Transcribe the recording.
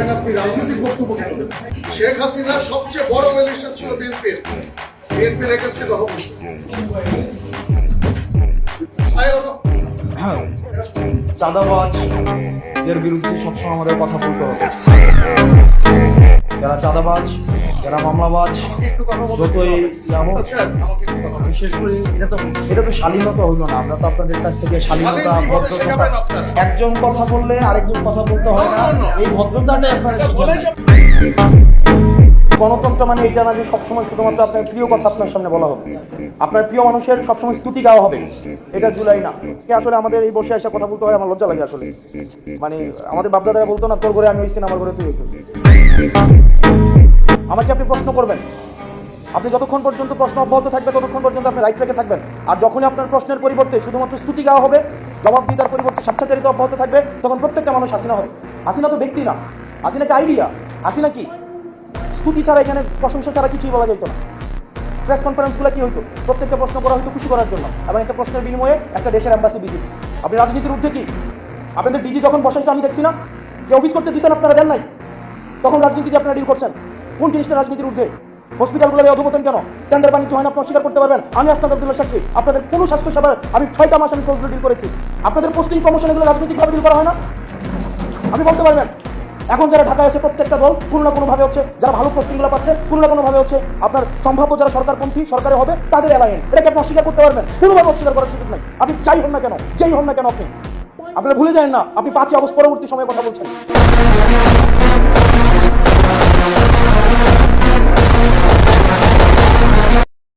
এখানে আপনি রাজনৈতিক বক্তব্য কেন দেবেন? শেখ হাসিনা সবচেয়ে বড় মেলিশিয়া ছিল বিএনপির বিএনপির এগেন্সে ওঠো। চাঁদাবাজ এর বিরুদ্ধে সবসময় আমাদের কথা বলতে হবে যারা চাঁদাবাজ যারা মামলাবাজ যতই। বিশেষ করে এটা তো এটা তো শালীনতা হইল না আমরা তো আপনাদের কাছ থেকে শালীনতা ভদ্রতা একজন কথা বললে আরেকজন কথা বলতে হয় না। এই ভদ্রতাটাই আপনারা গণতন্ত্র মানে এটা না যে সবসময় শুধুমাত্র আপনার প্রিয় কথা আপনার সামনে বলা হবে। আপনার প্রিয় মানুষের সবসময় স্তুতি গাওয়া হবে। এটা জুলাই না। আসলে আমাদের এই বসে এসে কথা বলতে হয়, আমার লজ্জা লাগে আসলে। মানে আমাদের বাপদাদারা বলতো না, তোর ঘরে আমি হয়েছি আমার ঘরে তুই আমাকে আপনি প্রশ্ন করবেন। আপনি যতক্ষণ পর্যন্ত প্রশ্ন অব্যাহত থাকবে, ততক্ষণ পর্যন্ত আপনি রাইট রেখে থাকবেন। আর যখনই আপনার প্রশ্নের পরিবর্তে শুধুমাত্র স্তুতি গাওয়া হবে, জবাব দিদার পরিবর্তে স্বেচ্ছাচারিত অব্যাহত থাকবে, তখন প্রত্যেকটা মানুষ হাসিনা হবে। হাসিনা তো ব্যক্তি না। হাসিনা একটা আইডিয়া হাসিনা কি? স্তুতি ছাড়া এখানে প্রশংসা ছাড়া কিছুই বলা যেত না। প্রেস কনফারেন্সগুলো কি হতো প্রত্যেকটা প্রশ্ন করা হতো খুশি করার জন্য এবং একটা প্রশ্নের বিনিময়ে একটা দেশের অ্যাম্বাসি ভিজিট আপনি রাজনীতির ঊর্ধ্বে কি? আপনাদের ডিজি যখন বসাইছে, আমি দেখছি না। যে অফিস করতে দিচ্ছেন আপনারা দেন নাই? তখন রাজনীতি দিয়ে আপনারা ডিল করছেন। কোন জিনিসটা রাজনীতির ঊর্ধ্বে? হসপিটালগুলো অধপতন কেন? টেন্ডার বাণিজ্য হয় না আপনি অস্বীকার করতে পারবেন? আমি আস্তাদ আব্দুল্লাহ সাক্ষী, আপনাদের কোনো স্বাস্থ্য সেবার আমি ছয়টা মাস আমি ডিল করেছি। আপনাদের পোস্টিং প্রমোশন এগুলো রাজনৈতিকভাবে ডিল করা হয় না? আপনি বলতে পারবেন? এখন যারা ঢাকায় এসে প্রত্যেকটা দল কোনো না কোনোভাবে হচ্ছে যারা ভালো পোস্টিংগুলো পাচ্ছে, কোনো না কোনোভাবে হচ্ছে আপনার সম্ভাব্য যারা সরকারপন্থী, সরকারে হবে, তাদের অ্যালায়েন্স এটাকে আপনি অস্বীকার করতে পারবেন। কোনোভাবে অস্বীকার করার সুযোগ নাই। আপনি চাই হন না কেন, যেই হন না কেন আপনি। আপনারা ভুলে যান না, আপনি পাঁচই অবস্থ পরবর্তী সময়ে কথা বলছেন।